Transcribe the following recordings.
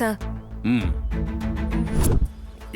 Sir.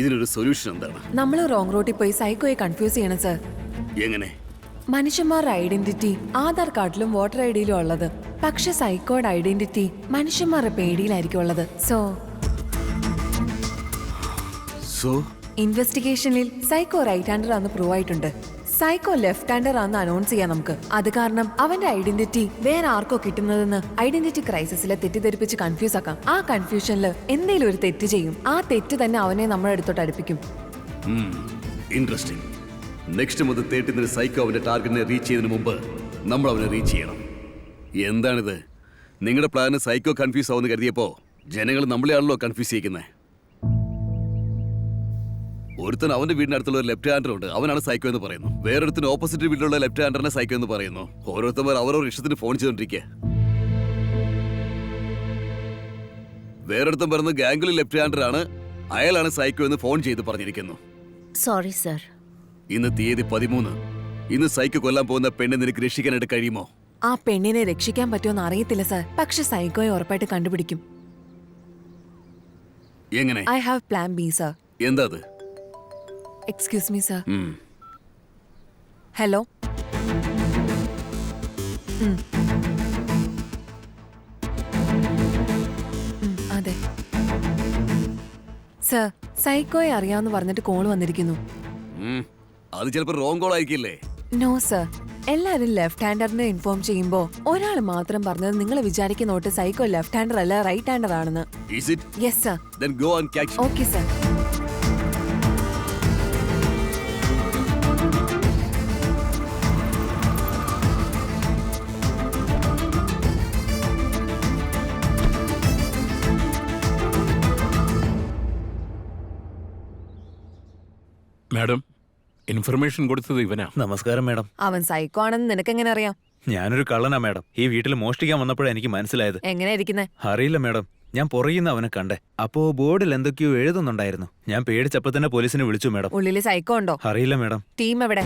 ഇതിനൊരു solution എന്താണ്? നമ്മൾ റോങ് റൂട്ടിൽ പോയി സൈക്കോയെ കൺഫ്യൂസ് ചെയ്യണം സർ എങ്ങനെ? മനുഷ്യന്മാരുടെ ഐഡന്റിറ്റി ആധാർ കാർഡിലും വോട്ടർ ഐ ഡിയിലും ഉള്ളത്. പക്ഷെ സൈക്കോയുടെ ഐഡന്റിറ്റി മനുഷ്യന്മാരുടെ പേടിയിലായിരിക്കും ഉള്ളത്. സോ സോ ഇൻവെസ്റ്റിഗേഷനിൽ സൈക്കോ റൈറ്റ് ഹാൻഡർ ആണെന്ന് പ്രൂവ് ആയിട്ടുണ്ട്. സൈക്കോ ലെഫ്റ്റ് ഹാൻഡർ ആണെന്ന് അനൗൺസ് ചെയ്യാം നമുക്ക്. അത് കാരണം അവന്റെ ഐഡന്റിറ്റി വേറെ ആർക്കോ കിട്ടുന്നതെന്ന് ഐഡന്റിറ്റി ക്രൈസിസിലെ തെറ്റിദ്ധരിപ്പിച്ച് കൺഫ്യൂസ് ആക്കാം. ആ കൺഫ്യൂഷനിൽ എന്തെങ്കിലും ഒരു തെറ്റ് ചെയ്യും. ആ തെറ്റ് തന്നെ അവനെ നമ്മുടെ അടുത്തോട്ട് അടുപ്പിക്കും. ഇൻട്രസ്റ്റിംഗ് നെക്സ്റ്റ് മുതൽ തേട്ടുന്ന സൈക്കോ അവന്റെ ടാർഗറ്റിനെ റീച്ച് ചെയ്യുന്നതിന് മുമ്പ് നമ്മൾ അവനെ റീച്ച് ചെയ്യണം. എന്താണിത്? നിങ്ങളുടെ പ്ലാന് സൈക്കോ കൺഫ്യൂസ് ആവുമെന്ന് കരുതിയപ്പോ ജനങ്ങൾ നമ്മളെയാണല്ലോ കൺഫ്യൂസ് ചെയ്യിക്കുന്നത് ഒരുത്തൻ അവന്റെ വീടിനടുത്തുള്ള ഒരു ലെഫ്റ്റ് ഹാൻഡർ ഉണ്ട്. അവനാണ് സൈക്കോ എന്ന് പറയുന്നു. വേറൊരുത്തിന് ഓപ്പോസിറ്റ് വീട്ടിലുള്ള ലെഫ്റ്റ് ഹാൻഡറിനെ സൈക്കോ എന്ന് പറയുന്നു. ഓരോരുത്തർ അവരവർ ഇഷ്ടത്തിന് ഫോൺ ചെയ്തോണ്ടിരിക്കുക വേറൊരുത്തൻ പറയുന്നത് ഗാംഗിൽ ലെഫ്റ്റ് ഹാൻഡർ ആണ്. അയാളാണ് സൈക്കോ എന്ന് ഫോൺ ചെയ്ത് പറഞ്ഞിരിക്കുന്നു. സോറി സർ ഇന്ന് തീയതി പതിമൂന്ന്. ഇന്ന് സൈക്കോ കൊല്ലാൻ പോകുന്ന പെണ്ണെ നിനക്ക് രക്ഷിക്കാനായിട്ട് കഴിയുമോ? ആ പെണ്ണിനെ രക്ഷിക്കാൻ പറ്റുമെന്ന് അറിയത്തില്ല സർ പക്ഷെ സൈക്കോയെ ഉറപ്പായിട്ട് കണ്ടുപിടിക്കും. എങ്ങനെ? I have plan B sir എന്താ അത്? എക്സ്ക്യൂസ് മീ സർ ഉം. ഹലോ ഉം. ഉം, അതെ. സർ സൈക്കോയെ അറിയാമെന്ന് പറഞ്ഞിട്ട് കോൾ വന്നിരിക്കുന്നു. ഉം. അത് ചിലപ്പോ റോങ് കോൾ ആയിരിക്കില്ലേ? നോ സർ എല്ലാവരും ലെഫ്റ്റ് ഹാൻഡറിനെ ഇൻഫോം ചെയ്യുമ്പോൾ ഒരാൾ മാത്രം പറഞ്ഞത് നിങ്ങൾ വിചാരിക്കുന്നോട്ട് സൈക്കോ ലെഫ്റ്റ് ഹാൻഡർ അല്ല റൈറ്റ് ഹാൻഡർ ആണെന്ന്. Is it yes sir then go and catch okay sir information കൊടുത്തത് ഇവനാ. നമസ്കാരം മേഡം. അവൻ സൈക്കോ ആണെന്ന് നിനക്ക് എങ്ങനെ അറിയാം ഞാനൊരു കള്ളനാ മേഡം. ഈ വീട്ടിൽ മോഷ്ടിക്കാൻ വന്നപ്പോഴാണ് എനിക്ക് മനസ്സിലായത്. എങ്ങനെ ഇരിക്കുന്നേ? അറിയില്ല മേഡം. ഞാൻ പുറയുന്ന അവനെ കണ്ടേ. അപ്പോ ബോർഡിൽ എന്തൊക്കെയോ എഴുതുന്നുണ്ടായിരുന്നു. ഞാൻ പേടിച്ചപ്പോ തന്നെ പോലീസിനെ വിളിച്ചു മേഡം. ഉള്ളിൽ സൈക്കോ ഉണ്ടോ? അറിയില്ല മേഡം. ടീം എവിടെ?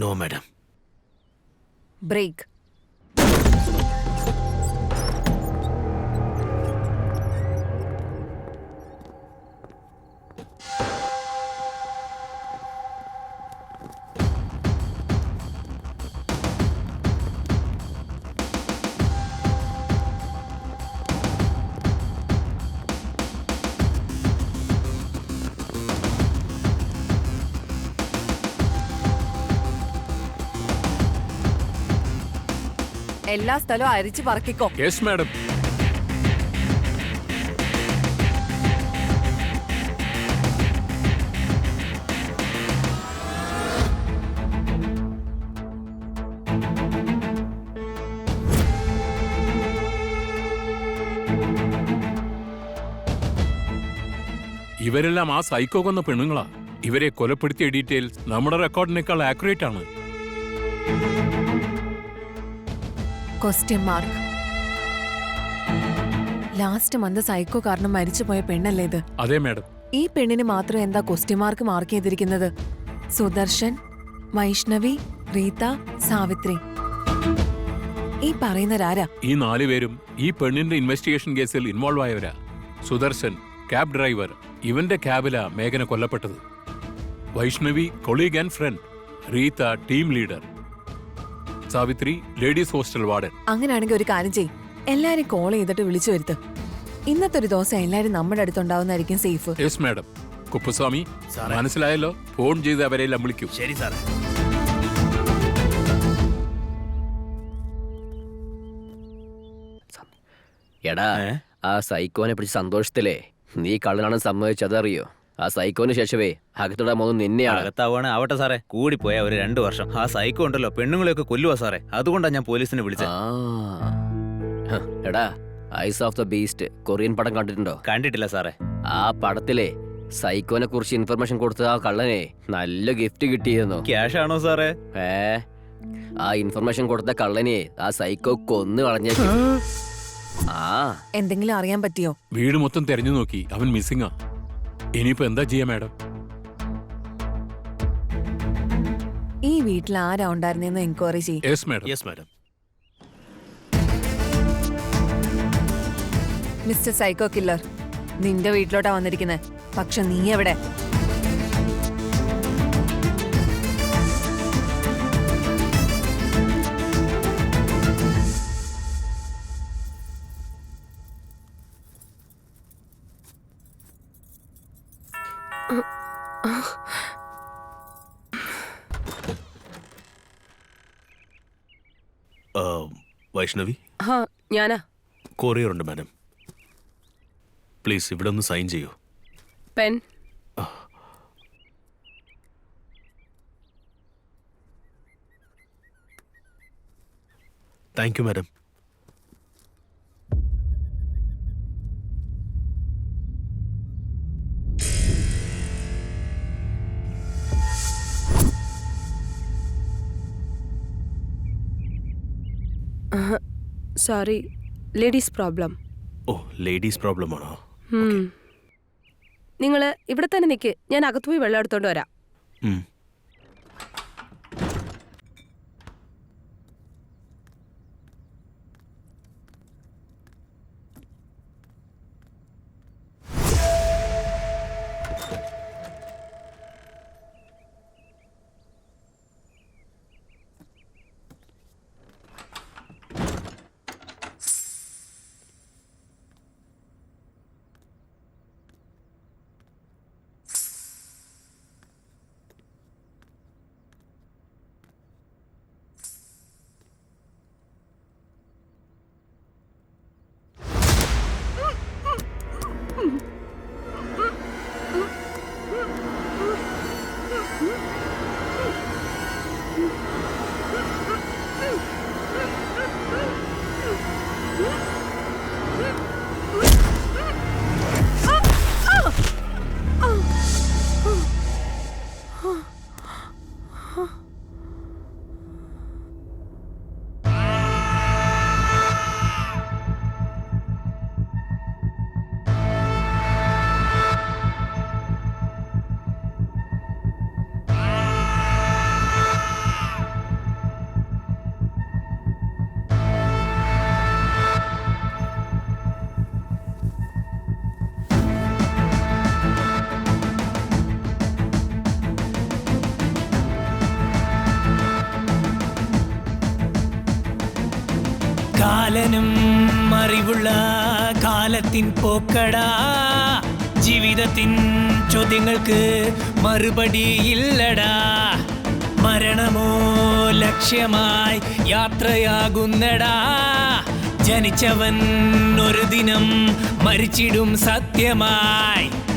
നോ മാഡം ബ്രേക്ക് എല്ലാ സ്ഥലവും അരിച്ചു പറക്കിക്കോ. യെസ് മാഡം ഇവരെല്ലാം ആ സൈക്കോ കൊന്ന പെണ്ണുങ്ങളാ. ഇവരെ കൊലപ്പെടുത്തിയ ഡീറ്റെയിൽസ് നമ്മുടെ റെക്കോർഡിനേക്കാൾ ആക്യുറേറ്റ് ആണ്. Question mark last month psycho കാരണം മരിച്ചുപോയ പെണ്ണല്ലേ ഇത്? അതെ മാഡം ഈ പെണ്ണിന് മാത്രം എന്താ ക്വസ്റ്റ്യൻ മാർക്ക് മാർക്ക് ചെയ്തിരിക്കുന്നത്? സുദർശൻ വൈഷ്ണവി റീത സാവിത്രി. ഈ പറയുന്നവരാരാ? ഈ നാലു പേരും ഈ പെണ്ണിന്റെ ഇൻവെസ്റ്റിഗേഷൻ കേസിൽ ഇൻവോൾവ് ആയവരാ. സുദർശൻ ക്യാബ് ഡ്രൈവർ ഇവന്റെ ക്യാബിലാ മേഘന കൊല്ലപ്പെട്ടത്. Vaishnavi colleague and friend Reetha team leader Savitri ladies hostel warden. അങ്ങനെയാണെങ്കിൽ ഒരു കാര്യം ചെയ് എല്ലാരും കോൾ ചെയ്തിട്ട് വിളിച്ചു വരുത്ത്. ഇന്നത്തെ ഒരു ദിവസം എല്ലാരും നമ്മുടെ അടുത്തുണ്ടാവുന്നതായിരിക്കും സേഫ് യെസ് മാഡം കുപ്പസ്വാമി മനസ്സിലായല്ലോ? ഫോൺ ചെയ്ത് അവരെല്ലാം വിളിക്കും. ശരി സാറേ. എടാ ആ സൈക്കോനെ പിടിച്ച് സന്തോഷത്തിലേ നീ കള്ളനാണെന്ന് സമ്മതിച്ചതറിയോ? ആ സൈക്കോന് ശേഷമേ അകത്തിടാൻ മോന്ന് നിന്നെയാണ് അകത്താവാണ് ആവട്ടെ സാറേ. കൂടി പോയ ഒരു രണ്ടു വർഷം. ആ സൈക്കോ ഉണ്ടല്ലോ. പെണ്ണുങ്ങളെയൊക്കെ കൊല്ലുവാ സാറേ. അതുകൊണ്ടാണ് ഞാൻ പോലീസിനെ വിളിച്ചത് ഹ, എടാ eyes of the beast Korean പടം കണ്ടിട്ടുണ്ടോ? കണ്ടിട്ടില്ല സാറേ. ആ പടത്തിലെ സൈക്കോനെ കുറിച്ച് ഇൻഫർമേഷൻ കൊടുത്ത ആ കള്ളനെ നല്ല ഗിഫ്റ്റ് കിട്ടിയിരുന്നു. ക്യാഷ് ആണോ സാറേ? ഏ ആ ഇൻഫർമേഷൻ കൊടുത്ത കള്ളനെ ആ സൈക്കോ കൊന്നു കളഞ്ഞ. ആ. എന്തെങ്കിലും അറിയാൻ പറ്റിയോ? വീട് മൊത്തം തെരഞ്ഞു നോക്കി. അവൻ മിസ്സിങ്ങാ ഇനിയിപ്പോ എന്താ ചെയ്യാ മാഡം? ഈ വീട്ടിൽ ആരാ ഉണ്ടായിരുന്നെന്ന് എൻക്വയറി ചെയ്യും. Yes madam. Yes madam. Mister psycho killer നിന്റെ വീട്ടിലോട്ടാ വന്നിരിക്കുന്നത് പക്ഷെ നീ എവിടെ? വൈഷ്ണവി? ഹാ ഞാനാ. കൊറിയർ ഉണ്ട് മാഡം. പ്ലീസ് ഇവിടെ ഒന്ന് സൈൻ ചെയ്യൂ. Pen. Thank you madam. Sorry ladies problem oh ladies problem ആണോ? നിങ്ങൾ ഇവിടെ തന്നെ നിൽക്ക് ഞാൻ അകത്തുപോയി വെള്ളം എടുത്തോണ്ട് വരാം. കാലനും അറിവുള്ള കാലത്തിൻ പോക്കടാ. ജീവിതത്തിൻ ചോദ്യങ്ങൾക്ക് മറുപടി ഇല്ലടാ. മരണമോ ലക്ഷ്യമായി യാത്രയാകുന്നടാ. ജനിച്ചവൻ ഒരു ദിനം മരിച്ചിടും സത്യമായി.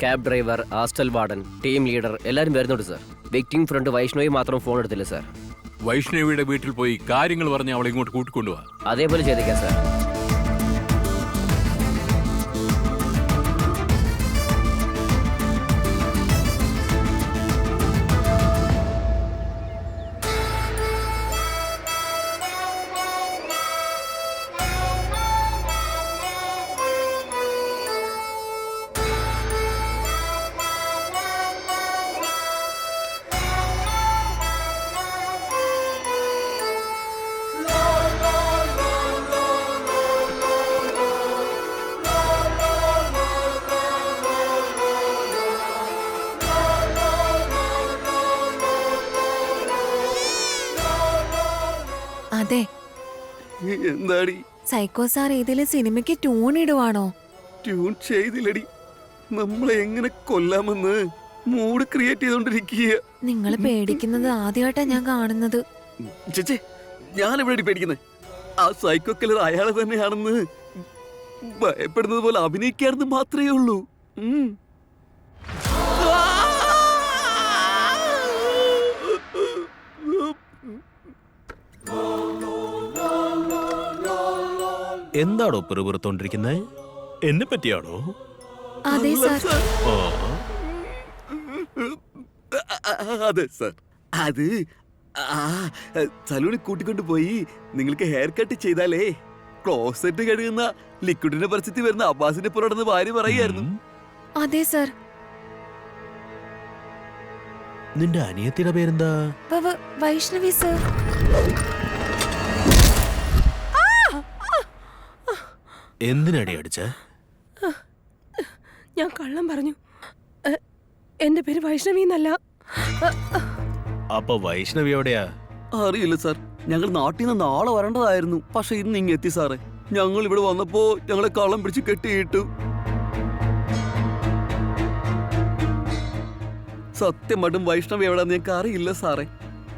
Cab driver hostel warden team leader എല്ലാരും വരുന്നുണ്ട് സർ വെയിറ്റിംഗ് ഫ്രണ്ട് വൈഷ്ണവി മാത്രം ഫോൺ എടുത്തില്ല സർ വൈഷ്ണവിയുടെ വീട്ടിൽ പോയി കാര്യങ്ങൾ പറഞ്ഞ് അവളെ ഇങ്ങോട്ട് കൂട്ടിക്കൊണ്ടുപോവാ അതേപോലെ ചെയ്തേക്കാം സർ എന്താടി? സൈക്കോ സാർ ഏതെങ്കിലും സിനിമയ്ക്ക് ട്യൂൺ ഇടുവാണോ? ട്യൂൺ ചെയ്തില്ലടി. നമ്മളെ എങ്ങനെ കൊല്ലാമെന്ന് മൂഡ് ക്രിയേറ്റ് ചെയ്തോണ്ടിരിക്കുക നിങ്ങൾ പേടിക്കുന്നത് ആദ്യമായിട്ടാ ഞാൻ കാണുന്നത്. ചേച്ചി ഞാൻ എവിടെ പേടിക്കുന്നത് ആ സൈക്കോ കില്ലർ അയാളെ തന്നെയാണെന്ന് ഭയപ്പെടുന്നത് പോലെ അഭിനയിക്കാണെന്ന് മാത്രമേ ഉള്ളൂ. എന്താണോ പെറുപുറത്തോണ്ടിരിക്കുന്നത് എന്നെ പറ്റിയാണോ? അതെ സാർ. ആ, അതെ സർ. അത് ആ സലൂണിൽ കൂട്ടിക്കൊണ്ട് പോയി നിങ്ങൾക്ക് ഹെയർ കട്ട് ചെയ്താലേ ക്ലോസറ്റ് കഴുകുന്ന ലിക്വിഡിന്റെ പരിസ്ഥിതി വരുന്ന അബ്ബാസിന്റെ പുറത്തുനിന്ന് ഭാര്യ പറയായിരുന്നു അതെ സാർ. നിന്റെ അനിയത്തിയുടെ പേരെന്താ? വ- വ- വൈഷ്ണവി സർ. എന്തിനടി അടിച്ച? ഞാൻ കള്ളം പറഞ്ഞു. എന്റെ പേര് വൈഷ്ണവി എന്നല്ല. അപ്പൊ വൈഷ്ണവി എവിടെയാ? അറിയില്ല സാർ. ഞങ്ങൾ നാട്ടിൽ നിന്ന് നാളെ വരേണ്ടതായിരുന്നു. പക്ഷെ ഇന്ന് ഇങ്ങ് എത്തി സാറേ. ഞങ്ങൾ ഇവിടെ വന്നപ്പോ ഞങ്ങളെ കള്ളം പിടിച്ച് കെട്ടിയിട്ടു. സത്യമായിട്ടും വൈഷ്ണവി എവിടെന്ന് ഞങ്ങൾക്ക് അറിയില്ല സാറേ.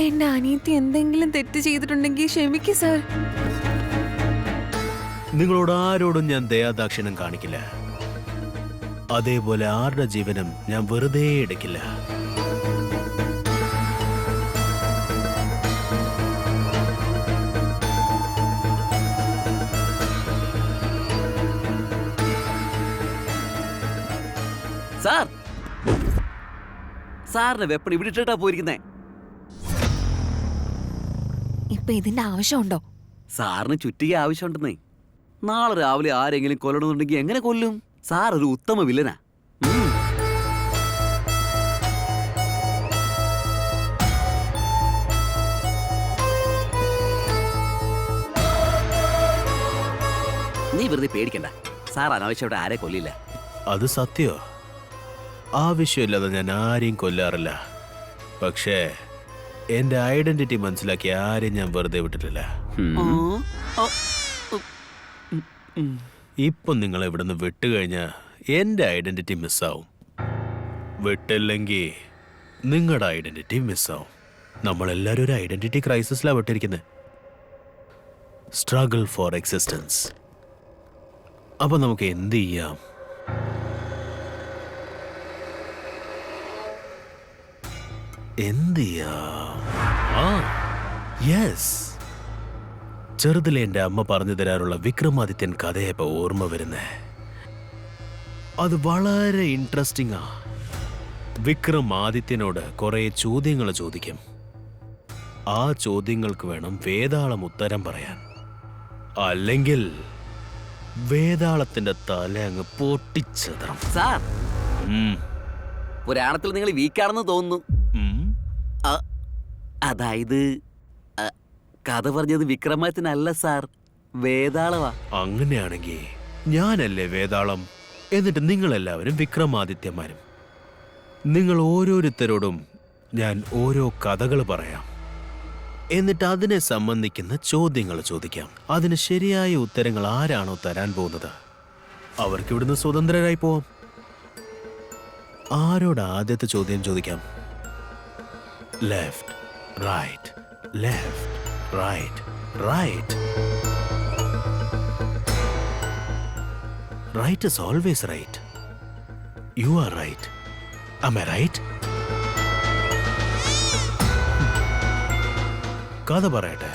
എന്റെ അനിയത്തി എന്തെങ്കിലും തെറ്റ് ചെയ്തിട്ടുണ്ടെങ്കിൽ ക്ഷമിക്കൂ സാർ. നിങ്ങളോട് ആരോടും ഞാൻ ദയാദാക്ഷിണം കാണിക്കില്ല. അതേപോലെ ആരുടെ ജീവനും ഞാൻ വെറുതെ എടുക്കില്ല. സാർ സാറിന്റെ വെപ്പൺ ഇവിടെ ഇട്ടിട്ടാ പോയിരിക്കുന്നേ? ഇപ്പൊ ഇതിന്റെ ആവശ്യമുണ്ടോ? സാറിന് ചുറ്റിക ആവശ്യമുണ്ടെന്നേ. നാളെ രാവിലെ ആരെങ്കിലും കൊല്ലണമെന്നുണ്ടെങ്കിൽ എങ്ങനെ കൊല്ലും? സാർ ഒരു ഉത്തമ വില്ലനാ. നീ വെറുതെ പേടിക്കണ്ട. സാർ അനാവശ്യമായിട്ട് ആരെ കൊല്ലില്ല. അത് സത്യോ? ആവശ്യമില്ലാതെ ഞാൻ ആരെയും കൊല്ലാറില്ല. പക്ഷേ എന്റെ ഐഡന്റിറ്റി മനസ്സിലാക്കി ആരെയും ഞാൻ വെറുതെ വിട്ടിട്ടില്ല. ഇപ്പൊ നിങ്ങൾ ഇവിടുന്ന് വിട്ടുകഴിഞ്ഞാൽ എന്റെ ഐഡന്റിറ്റി മിസ്സാവും. വിട്ടില്ലെങ്കിൽ നിങ്ങളുടെ ഐഡന്റിറ്റി മിസ്സാവും. നമ്മളെല്ലാവരും ഒരു ഐഡന്റിറ്റി ക്രൈസിസിലാണ് വിട്ടിരിക്കുന്നത് സ്ട്രഗിൾ ഫോർ എക്സിസ്റ്റൻസ്. അപ്പൊ നമുക്ക് എന്ത് ചെയ്യാം? എന്ത് ചെയ്യാം? ആ യെസ്. ചെറുതിലെ എന്റെ അമ്മ പറഞ്ഞു തരാറുള്ള വിക്രമാദിത്യൻ കഥയപ്പോൾ ഓർമ്മ വരുന്നേ. അത് വളരെ ഇൻട്രസ്റ്റിംഗ് ആ. വിക്രമാദിത്യനോട് കുറെ ചോദ്യങ്ങൾ ചോദിക്കും. ആ ചോദ്യങ്ങൾക്ക് വേണം വേതാളം ഉത്തരം പറയാൻ. അല്ലെങ്കിൽ വേതാളത്തിന്റെ തല അങ്ങ് പൊട്ടിച്ചതറും സാർ. പുരാണത്തിൽ നിങ്ങൾ വീക്കാണെന്ന് തോന്നുന്നു. അതായത് കഥ പറഞ്ഞത് വിക്രമാദിത്യനല്ല സാർ. വേതാളവാ. അങ്ങനെയാണെങ്കിൽ ഞാനല്ലേ വേതാളം? എന്നിട്ട് നിങ്ങളെല്ലാവരും വിക്രമാദിത്യന്മാരും. നിങ്ങൾ ഓരോരുത്തരോടും ഞാൻ ഓരോ കഥകൾ പറയാം. എന്നിട്ട് അതിനെ സംബന്ധിക്കുന്ന ചോദ്യങ്ങൾ ചോദിക്കാം. അതിന് ശരിയായ ഉത്തരങ്ങൾ ആരാണോ തരാൻ പോകുന്നത്? അവർക്ക് ഇവിടുന്ന് സ്വതന്ത്രരായി പോവാം. ആരോട് ആദ്യത്തെ ചോദ്യം ചോദിക്കാം? Left right left. Right right right is always right you are right I right കഥ പറയട്ടെ.